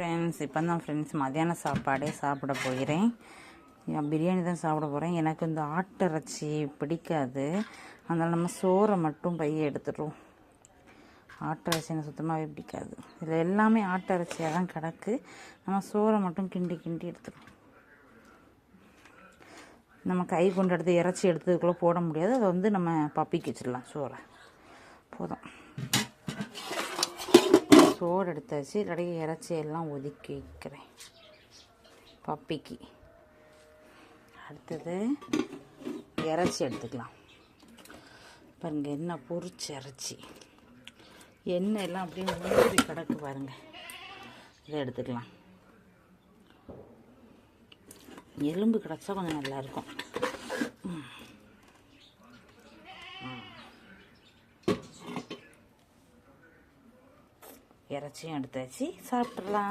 Friends இப்போ தான் friends மத்தியான சாப்பாடே சாப்பிட போகிறேன். பிரியாணி தான் சாப்பிட போகிறேன் எனக்கு இந்த ஆட்டிறைச்சி பிடிக்காது. அதனால் நம்ம சோறை மட்டும் பைய எடுத்துடுவோம் ஆட்டிறைச்சி எனக்கு சுத்தமாகவே பிடிக்காது. இதில் எல்லாமே ஆட்டிறைச்சியாக தான் கிடக்கு. நம்ம சோறை மட்டும் கிண்டி கிண்டி எடுத்துடுவோம் நம்ம கை கொண்டு எடுத்து இறைச்சி எடுத்ததுக்குள்ளே போட முடியாது. அதை வந்து நம்ம பப்பிக்கு வச்சிடலாம் சோறை. போதும். சோறு எடுத்தாச்சு இல்லாட்டி இறைச்சி எல்லாம் ஒதுக்கி வைக்கிறேன். பப்பிக்கு. அடுத்தது இறைச்சி எடுத்துக்கலாம். பாருங்க என்ன பொரிச்ச இறைச்சி. எண்ணெய் எல்லாம் அப்படியே ஊறி கிடக்கு பாருங்க. இதை எடுத்துக்கலாம். எலும்பு கிடச்சா கொஞ்சம் நல்லாயிருக்கும் இறைச்சியும் எடுத்தாச்சு சாப்பிட்றலாம்